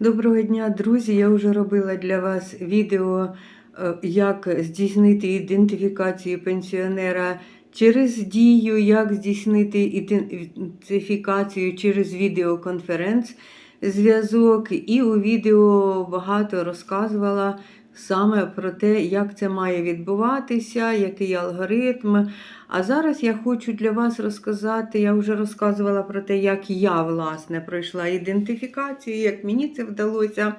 Доброго дня, друзі! Я вже робила для вас відео, е, як здійснити ідентифікацію пенсіонера через дію, як здійснити ідентифікацію через відеоконференц зв'язок. І у відео багато розказувала саме про те, як це має відбуватися, який алгоритм. А зараз я хочу для вас розказати, я вже розказувала про те, як я, власне, пройшла ідентифікацію, як мені це вдалося.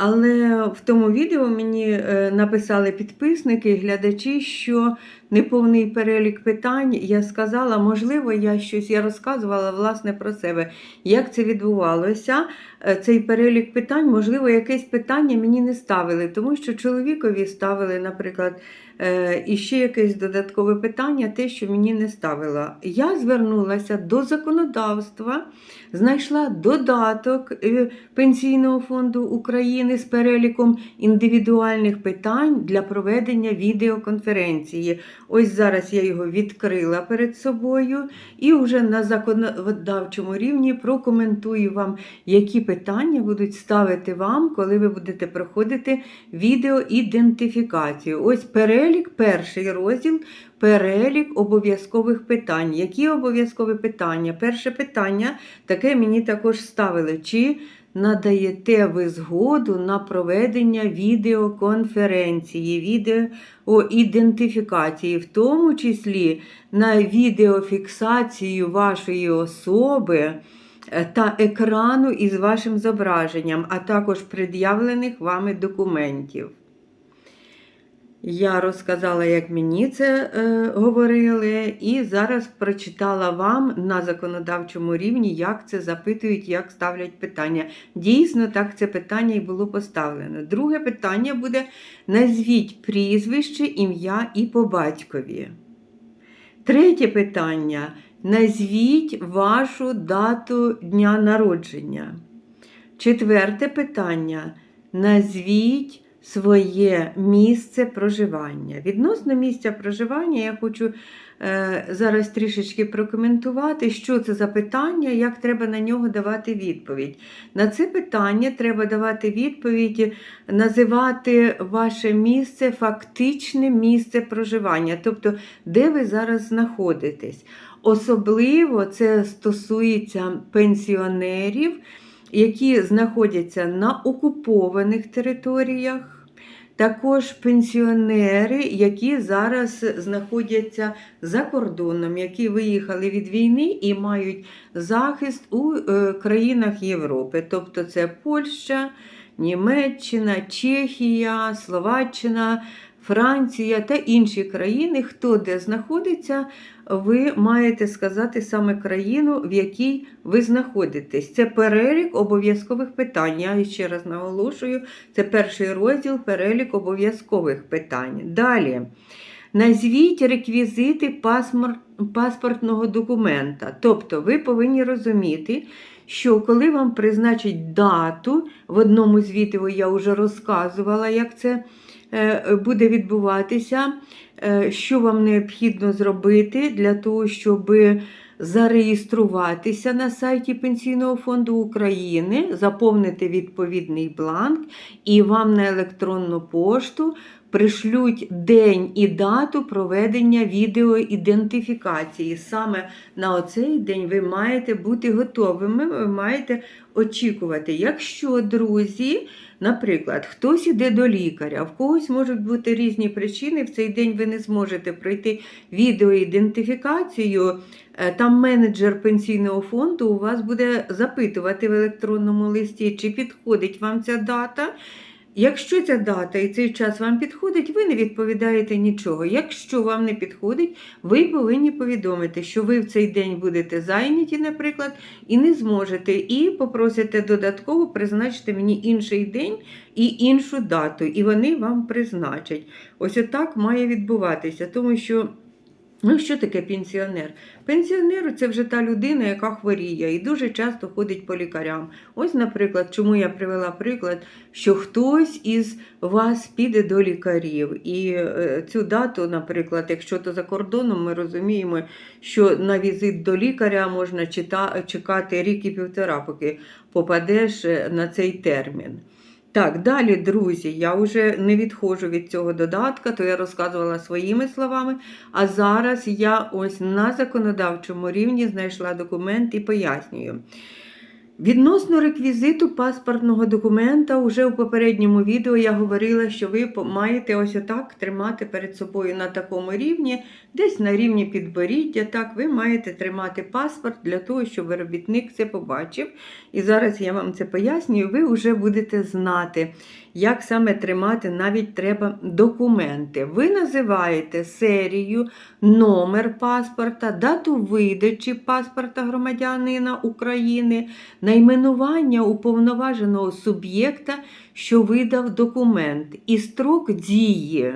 Але в тому відео мені е, написали підписники, глядачі, що неповний перелік питань я сказала, можливо, я щось я розказувала власне про себе, як це відбувалося. Е, Цей перелік питань, можливо, якесь питання мені не ставили, тому що чоловікові ставили, наприклад, і ще якесь додаткове питання, те, що мені не ставило. Я звернулася до законодавства, знайшла додаток е, Пенсійного фонду України з переліком індивідуальних питань для проведення відеоконференції. Ось зараз я його відкрила перед собою і вже на законодавчому рівні прокоментую вам, які питання будуть ставити вам, коли ви будете проходити відеоідентифікацію. Ось перелік, перший розділ. Перелік обов'язкових питань. Які обов'язкові питання? Перше питання, таке мені також ставили. Чи надаєте ви згоду на проведення відеоконференції, відеоідентифікації, в тому числі на відеофіксацію вашої особи е, та екрану із вашим зображенням, а також пред'явлених вами документів. Я розказала, як мені це е, говорили, і зараз прочитала вам на законодавчому рівні, як це запитують, як ставлять питання. Дійсно, так це питання і було поставлено. Друге питання буде: назвіть прізвище, ім'я і по батькові. Третє питання: назвіть вашу дату дня народження. Четверте питання: назвіть своє місце проживання. Відносно місця проживання, я хочу е, зараз трішечки прокоментувати, що це за питання, як треба на нього давати відповідь. На це питання треба давати відповідь, називати ваше місце фактичне місце проживання, тобто де ви зараз знаходитесь. Особливо це стосується пенсіонерів, які знаходяться на окупованих територіях. Також пенсіонери, які зараз знаходяться за кордоном, які виїхали від війни і мають захист у е, країнах Європи. Тобто це Польща, Німеччина, Чехія, Словаччина, Франція та інші країни, хто де знаходиться, ви маєте сказати саме країну, в якій ви знаходитесь. Це перелік обов'язкових питань. Я ще раз наголошую, це перший розділ перелік обов'язкових питань. Далі. Назвіть реквізити паспортного документа. Тобто ви повинні розуміти, що коли вам призначать дату, в одному з відео я вже розказувала, як це буде відбуватися, е, що вам необхідно зробити для того, щоб зареєструватися на сайті Пенсійного фонду України, заповнити відповідний бланк, і вам на електронну пошту пришлють день і дату проведення відеоідентифікації. Саме на оцей день ви маєте бути готовими, ви маєте очікувати. Якщо, друзі, наприклад, хтось іде до лікаря, в когось можуть бути різні причини, в цей день ви не зможете пройти відеоідентифікацію, е, там менеджер пенсійного фонду у вас буде запитувати в електронному листі, чи підходить вам ця дата. Якщо ця дата і цей час вам підходить, ви не відповідаєте нічого. Якщо вам не підходить, ви повинні повідомити, що ви в цей день будете зайняті, наприклад, і не зможете, і попросите додатково призначити мені інший день і іншу дату, і вони вам призначать. Ось отак має відбуватися, тому що. Ну, що таке пенсіонер? Пенсіонер це вже та людина, яка хворіє і дуже часто ходить по лікарям. Ось, наприклад, чому я привела приклад, що хтось із вас піде до лікарів. І е, цю дату, наприклад, якщо то за кордоном, ми розуміємо, що на візит до лікаря можна чекати рік і півтора, поки попадеш е, на цей термін. Так, далі, друзі, я вже не відходжу від цього додатка, то я розказувала своїми словами. А зараз я ось на законодавчому рівні знайшла документ і пояснюю. Відносно реквізиту паспортного документа, уже у попередньому відео я говорила, що ви маєте ось отак тримати перед собою на такому рівні, десь на рівні підборіддя. Так, ви маєте тримати паспорт для того, щоб виробітник це побачив. І зараз я вам це пояснюю, ви вже будете знати, як саме тримати, навіть треба документи. Ви називаєте серію, номер паспорта, дату видачі паспорта громадянина України, найменування уповноваженого суб'єкта, що видав документ, і строк дії.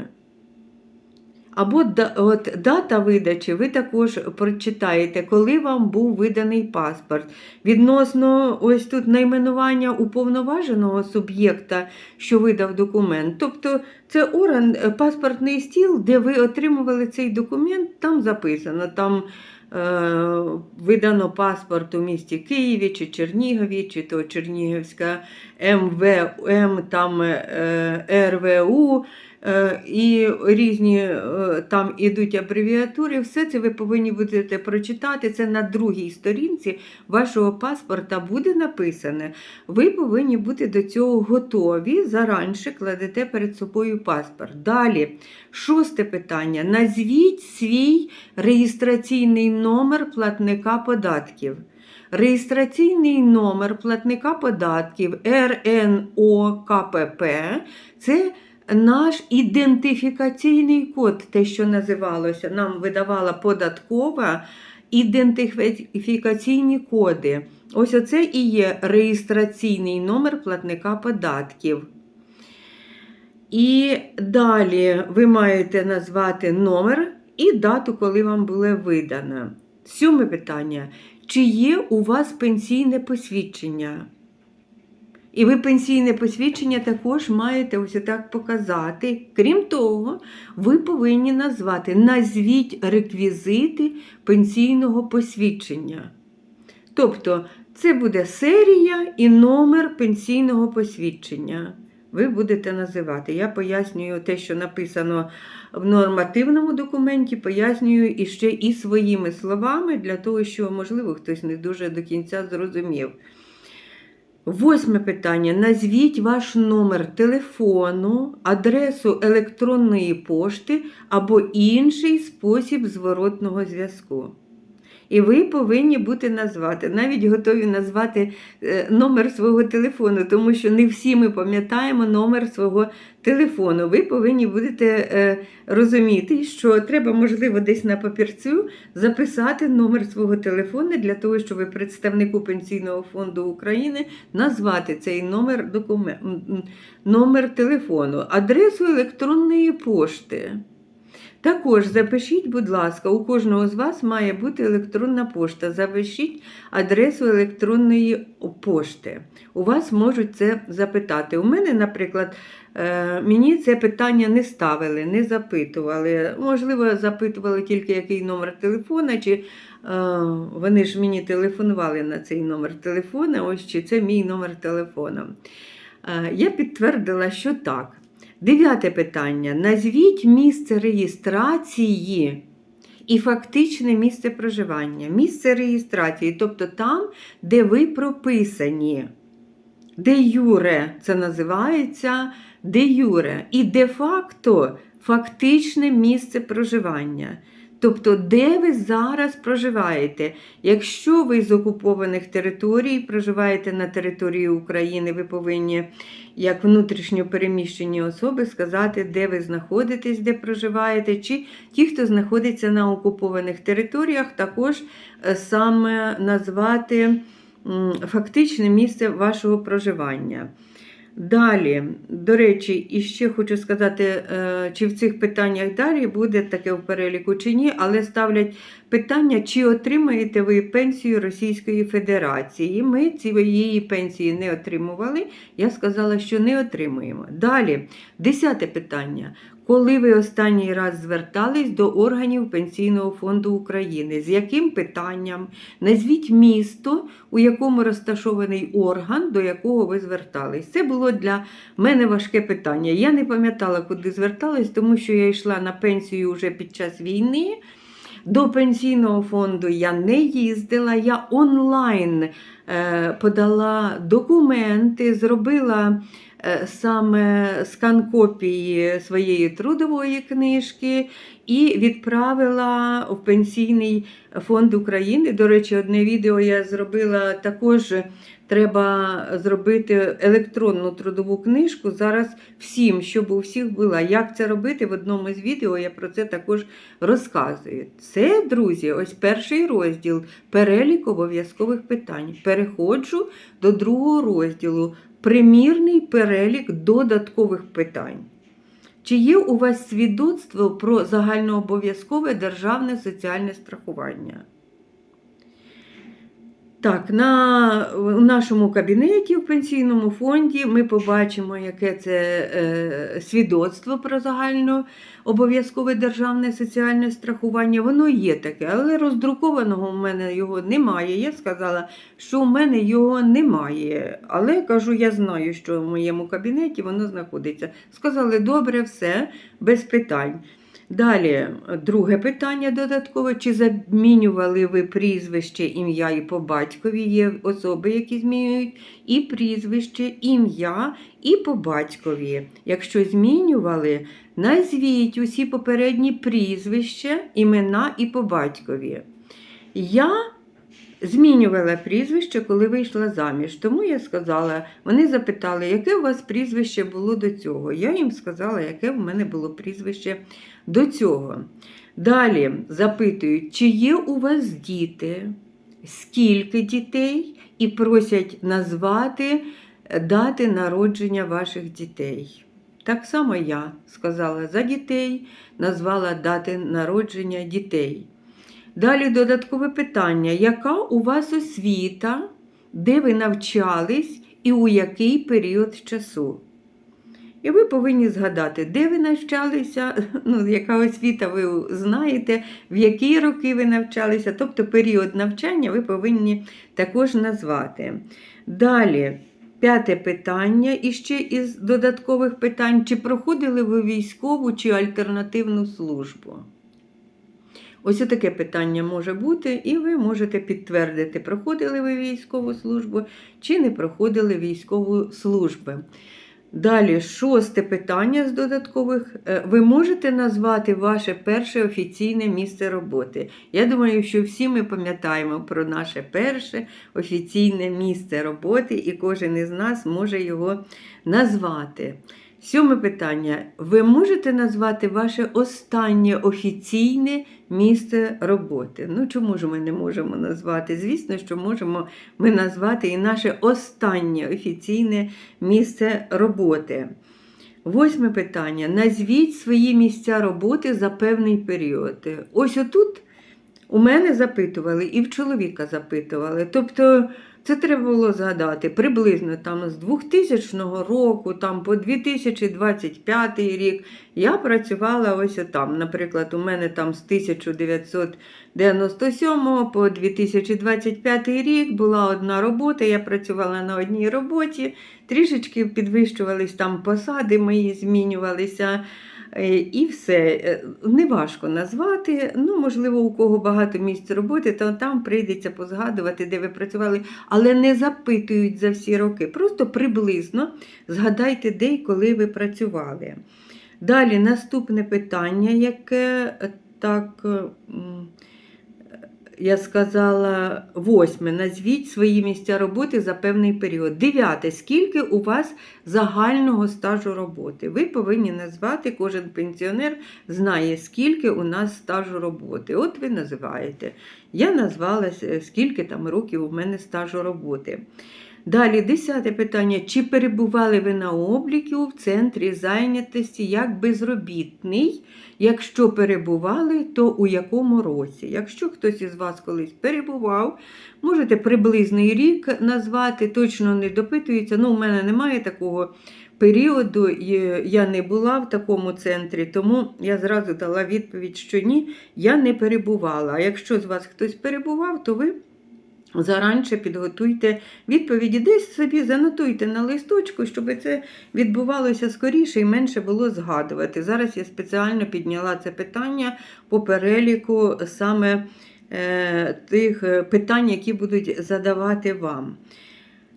Або от, дата видачі, ви також прочитаєте, коли вам був виданий паспорт. Відносно ось тут найменування уповноваженого суб'єкта, що видав документ. Тобто це орган, е, паспортний стіл, де ви отримували цей документ, там записано. Там е, видано паспорт у місті Києві чи Чернігові, чи то Чернігівська МВМ, там е, РВУ. Е, І різні е, там ідуть абревіатури, все це ви повинні будете прочитати. Це на другій сторінці вашого паспорта буде написане. Ви повинні бути до цього готові. Заранше кладете перед собою паспорт. Далі, шосте питання. Назвіть свій реєстраційний номер платника податків. Реєстраційний номер платника податків РНОКПП це наш ідентифікаційний код, те, що називалося, нам видавала податкова ідентифікаційні коди. Ось оце і є реєстраційний номер платника податків. І далі ви маєте назвати номер і дату, коли вам було видано. Сьоме питання. Чи є у вас пенсійне посвідчення? І ви пенсійне посвідчення також маєте ось так показати. Крім того, ви повинні назвати, назвіть реквізити пенсійного посвідчення. Тобто, це буде серія і номер пенсійного посвідчення. Ви будете називати. Я пояснюю те, що написано в нормативному документі, пояснюю іще і своїми словами, для того, що, можливо, хтось не дуже до кінця зрозумів. Восьме питання. Назвіть ваш номер телефону, адресу електронної пошти або інший спосіб зворотного зв'язку. І ви повинні бути назвати, навіть готові назвати е, номер свого телефону, тому що не всі ми пам'ятаємо номер свого телефону. Ви повинні будете е, розуміти, що треба, можливо, десь на папірцю записати номер свого телефону для того, щоб представнику Пенсійного фонду України назвати цей номер, докумен... м, м, номер телефону, адресу електронної пошти. Також запишіть, будь ласка, у кожного з вас має бути електронна пошта. Запишіть адресу електронної пошти. У вас можуть це запитати. У мене, наприклад, е, мені це питання не ставили, не запитували. Можливо, запитували тільки який номер телефона, чи е, вони ж мені телефонували на цей номер телефона, ось чи це мій номер телефона. Е, Я підтвердила, що так. Дев'яте питання. Назвіть місце реєстрації і фактичне місце проживання. Місце реєстрації, тобто там, де ви прописані. Де юре це називається де юре. І де-факто фактичне місце проживання. Тобто, де ви зараз проживаєте? Якщо ви з окупованих територій проживаєте на території України, ви повинні, як внутрішньо переміщені особи, сказати, де ви знаходитесь, де проживаєте, чи ті, хто знаходиться на окупованих територіях, також е, саме назвати фактичне місце вашого проживання. Далі, до речі, і ще хочу сказати, е, чи в цих питаннях далі буде таке в переліку чи ні, але ставлять питання, чи отримаєте ви пенсію Російської Федерації. Ми цієї пенсії не отримували. Я сказала, що не отримуємо. Далі, десяте питання. Коли ви останній раз звертались до органів Пенсійного фонду України? З яким питанням? Назвіть місто, у якому розташований орган, до якого ви звертались. Це було для мене важке питання. Я не пам'ятала, куди зверталась, тому що я йшла на пенсію вже під час війни. До пенсійного фонду я не їздила, я онлайн е, подала документи, зробила саме скан копії своєї трудової книжки і відправила в Пенсійний фонд України. До речі, одне відео я зробила також. Треба зробити електронну трудову книжку. Зараз всім, щоб у всіх була. Як це робити в одному з відео, я про це також розказую. Це, друзі, ось перший розділ перелік обов'язкових питань. Переходжу до другого розділу примірний перелік додаткових питань. Чи є у вас свідоцтво про загальнообов'язкове державне соціальне страхування? Так, на, у нашому кабінеті в пенсійному фонді ми побачимо, яке це е, свідоцтво про загально обов'язкове державне соціальне страхування. Воно є таке, але роздрукованого в мене його немає. Я сказала, що у мене його немає. Але кажу, я знаю, що в моєму кабінеті воно знаходиться. Сказали, добре, все, без питань. Далі, друге питання додаткове. Чи замінювали ви прізвище, ім'я і по батькові? Є особи, які змінюють і прізвище, ім'я і по батькові. Якщо змінювали, назвіть усі попередні прізвища, імена і по батькові. Я змінювала прізвище, коли вийшла заміж. Тому я сказала, вони запитали, яке у вас прізвище було до цього. Я їм сказала, яке в мене було прізвище до цього. Далі запитують, чи є у вас діти, скільки дітей, і просять назвати дати народження ваших дітей. Так само я сказала за дітей, назвала дати народження дітей. Далі додаткове питання: яка у вас освіта, де ви навчались? І у який період часу? І ви повинні згадати, де ви навчалися, ну, яка освіта ви знаєте, в які роки ви навчалися, тобто період навчання ви повинні також назвати. Далі, п'яте питання. Іще із додаткових питань: чи проходили ви військову чи альтернативну службу? Ось таке питання може бути, і ви можете підтвердити, проходили ви військову службу чи не проходили військову службу. Далі, шосте питання з додаткових. Е, Ви можете назвати ваше перше офіційне місце роботи? Я думаю, що всі ми пам'ятаємо про наше перше офіційне місце роботи, і кожен із нас може його назвати. Сьоме питання. Ви можете назвати ваше останнє офіційне місце роботи? Ну, чому ж ми не можемо назвати? Звісно, що можемо ми назвати і наше останнє офіційне місце роботи. Восьме питання. Назвіть свої місця роботи за певний період. Ось отут у мене запитували і в чоловіка запитували. Тобто. Це треба було згадати приблизно там з 2000 року там по 2025 рік я працювала ось там. Наприклад, у мене там з 1997 по 2025 рік була одна робота. Я працювала на одній роботі, трішечки підвищувались там посади мої, змінювалися. Е, І все. Е, Неважко назвати. Ну, можливо, у кого багато місць роботи, то там прийдеться позгадувати, де ви працювали, але не запитують за всі роки. Просто приблизно згадайте, де і коли ви працювали. Далі наступне питання, яке е, так. Я сказала восьме. Назвіть свої місця роботи за певний період. Дев'яте. Скільки у вас загального стажу роботи? Ви повинні назвати, кожен пенсіонер знає, скільки у нас стажу роботи. От ви називаєте. Я назвала, скільки там років у мене стажу роботи. Далі, десяте питання. Чи перебували ви на обліку в центрі зайнятості як безробітний? Якщо перебували, то у якому році? Якщо хтось із вас колись перебував, можете приблизний рік назвати, точно не допитується. Ну, у мене немає такого періоду, я не була в такому центрі, тому я зразу дала відповідь, що ні, я не перебувала. А якщо з вас хтось перебував, то ви. Заранше підготуйте відповіді, десь собі занотуйте на листочку, щоб це відбувалося скоріше і менше було згадувати. Зараз я спеціально підняла це питання по переліку саме е, тих е, питань, які будуть задавати вам.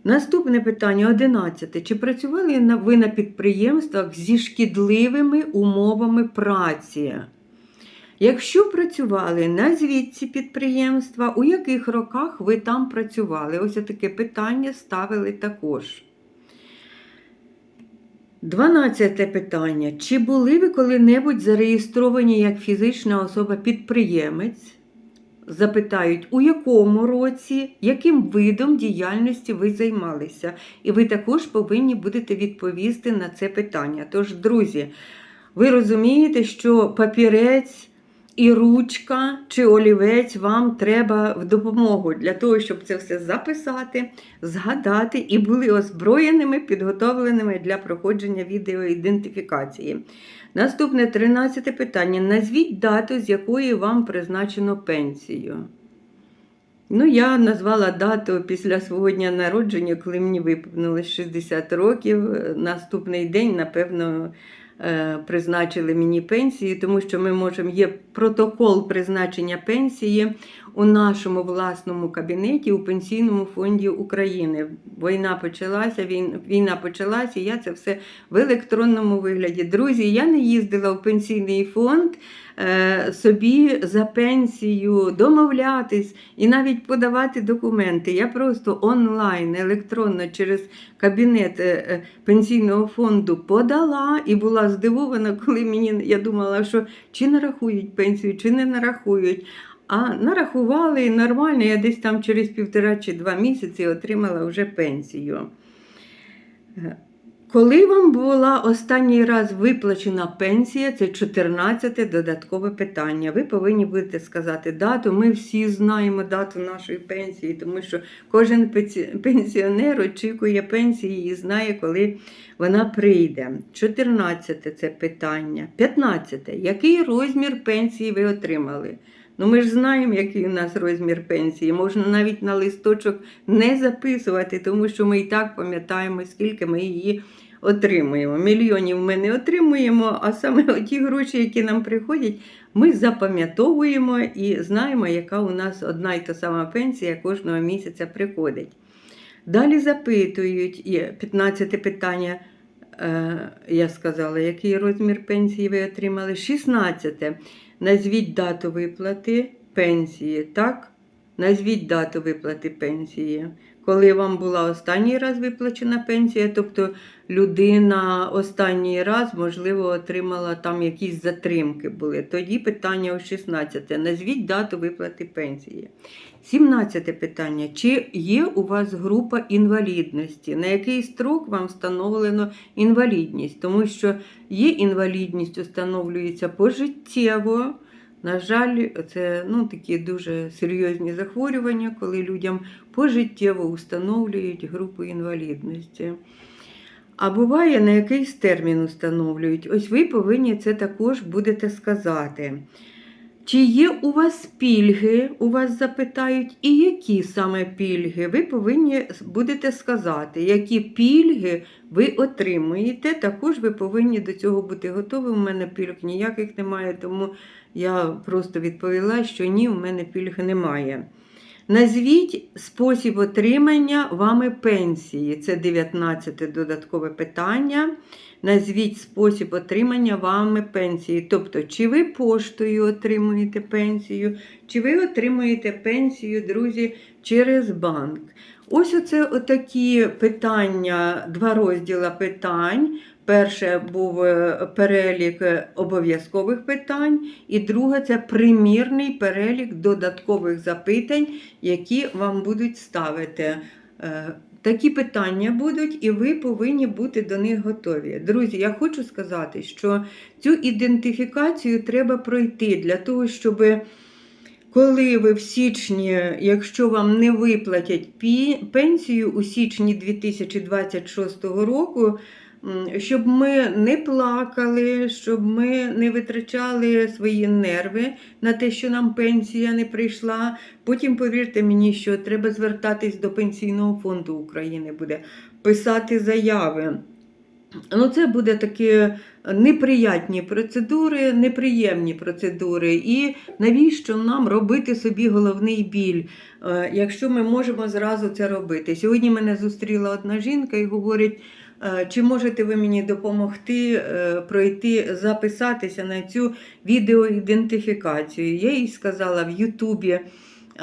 Наступне питання 11. Чи працювали ви на підприємствах зі шкідливими умовами праці? Якщо працювали, назвіть ці підприємства, у яких роках ви там працювали? Ось таке питання ставили також. Дванадцяте питання. Чи були ви коли-небудь зареєстровані як фізична особа-підприємець? Запитають, у якому році, яким видом діяльності ви займалися? І ви також повинні будете відповісти на це питання. Тож, друзі, ви розумієте, що папірець і ручка чи олівець вам треба в допомогу для того, щоб це все записати, згадати і були озброєними, підготовленими для проходження відеоідентифікації. Наступне 13 питання. Назвіть дату, з якої вам призначено пенсію. Ну, я назвала дату після свого дня народження, коли мені виповнилось 60 років. Наступний день, напевно, призначили мені пенсію, тому що ми можемо, є протокол призначення пенсії у нашому власному кабінеті у Пенсійному фонді України. Війна почалася, війна почалася, і я це все в електронному вигляді. Друзі, я не їздила в пенсійний фонд е, собі за пенсію домовлятись і навіть подавати документи. Я просто онлайн, електронно через кабінет е, е, пенсійного фонду подала і була здивована, коли мені я думала, що чи нарахують пенсію, чи не нарахують. А нарахували нормально, я десь там через півтора чи два місяці отримала вже пенсію. Е, Коли вам була останній раз виплачена пенсія, це 14 додаткове питання. Ви повинні будете сказати дату. Ми всі знаємо дату нашої пенсії, тому що кожен пенсіонер очікує пенсії і знає, коли вона прийде. 14 це питання. 15. Який розмір пенсії ви отримали? Ну, ми ж знаємо, який у нас розмір пенсії. Можна навіть на листочок не записувати, тому що ми і так пам'ятаємо, скільки ми її отримуємо. Мільйонів ми не отримуємо, а саме ті гроші, які нам приходять, ми запам'ятовуємо і знаємо, яка у нас одна й та сама пенсія кожного місяця приходить. Далі запитують, є 15 питання. Е, я сказала, який розмір пенсії ви отримали. 16. Назвіть дату виплати пенсії. Так? Назвіть дату виплати пенсії. Коли вам була останній раз виплачена пенсія, тобто людина останній раз, можливо, отримала там якісь затримки були. Тоді питання о 16. Назвіть дату виплати пенсії. 17 питання. Чи є у вас група інвалідності? На який строк вам встановлено інвалідність? Тому що є інвалідність, встановлюється пожиттєво. На жаль, це ну, такі дуже серйозні захворювання, коли людям пожиттєво встановлюють групу інвалідності. А буває, на якийсь термін встановлюють. Ось ви повинні це також будете сказати. Чи є у вас пільги, у вас запитають, і які саме пільги? Ви повинні будете сказати, які пільги ви отримуєте. Також ви повинні до цього бути готові. У мене пільг ніяких немає, тому я просто відповіла, що ні, у мене пільг немає. Назвіть спосіб отримання вами пенсії. Це 19 додаткове питання. Назвіть спосіб отримання вами пенсії. Тобто, чи ви поштою отримуєте пенсію, чи ви отримуєте пенсію, друзі, через банк. Ось оце отакі питання, два розділи питань. Перше був е, перелік е, обов'язкових питань, і друге це примірний перелік додаткових запитань, які вам будуть ставити. Такі питання будуть, і ви повинні бути до них готові. Друзі, я хочу сказати, що цю ідентифікацію треба пройти для того, щоб коли ви в січні, якщо вам не виплатять пенсію у січні 2026 року, щоб ми не плакали, щоб ми не витрачали свої нерви на те, що нам пенсія не прийшла. Потім повірте мені, що треба звертатись до Пенсійного фонду України, буде писати заяви. Ну, це буде такі неприятні процедури, неприємні процедури. І навіщо нам робити собі головний біль, е, якщо ми можемо зразу це робити? Сьогодні мене зустріла одна жінка і говорить. Е, Чи можете ви мені допомогти е, пройти, записатися на цю відеоідентифікацію? Я їй сказала в Ютубі е,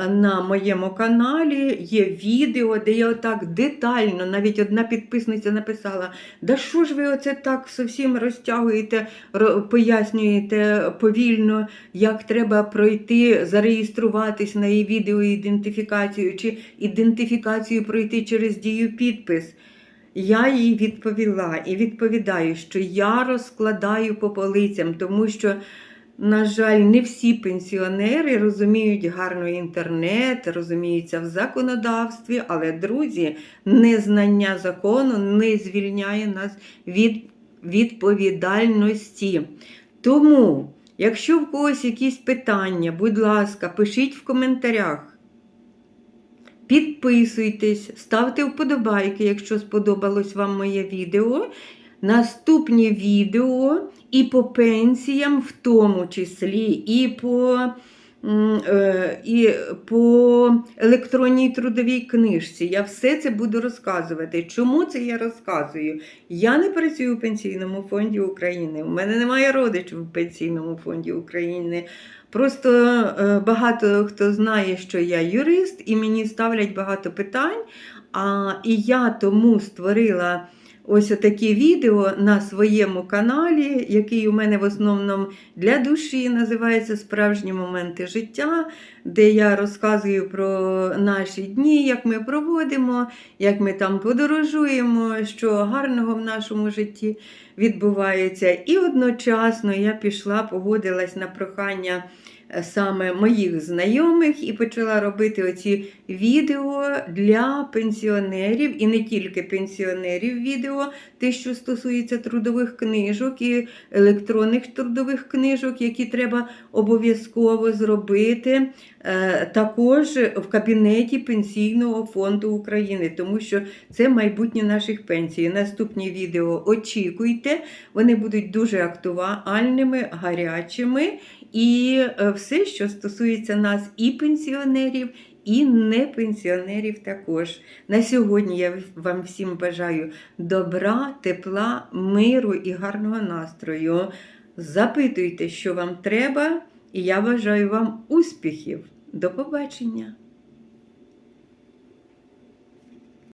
на моєму каналі є відео, де я отак детально, навіть одна підписниця написала: Да що ж ви оце так зовсім розтягуєте, пояснюєте повільно, як треба пройти, зареєструватись на її відеоідентифікацію, чи ідентифікацію пройти через дію підпис. Я їй відповіла і відповідаю, що я розкладаю по полицям, тому що, на жаль, не всі пенсіонери розуміють гарно інтернет, розуміються в законодавстві, але, друзі, незнання закону не звільняє нас від відповідальності. Тому, якщо в когось якісь питання, будь ласка, пишіть в коментарях. Підписуйтесь, ставте вподобайки, якщо сподобалось вам моє відео. Наступні відео і по пенсіям, в тому числі, і по, і по електронній трудовій книжці. Я все це буду розказувати. Чому це я розказую? Я не працюю в Пенсійному фонді України. У мене немає родичів в Пенсійному фонді України. Просто е, багато хто знає, що я юрист, і мені ставлять багато питань. А, і я тому створила ось такі відео на своєму каналі, який у мене в основному для душі називається Справжні моменти життя, де я розказую про наші дні, як ми проводимо, як ми там подорожуємо, що гарного в нашому житті відбувається. І одночасно я пішла, погодилась на прохання саме моїх знайомих і почала робити оці відео для пенсіонерів, і не тільки пенсіонерів відео, те, що стосується трудових книжок і електронних трудових книжок, які треба обов'язково зробити. е, Також в кабінеті Пенсійного фонду України, тому що це майбутнє наших пенсій. Наступні відео очікуйте, вони будуть дуже актуальними, гарячими. І е, все, що стосується нас, і пенсіонерів, і не пенсіонерів також. На сьогодні я вам всім бажаю добра, тепла, миру і гарного настрою. Запитуйте, що вам треба, і я бажаю вам успіхів. До побачення!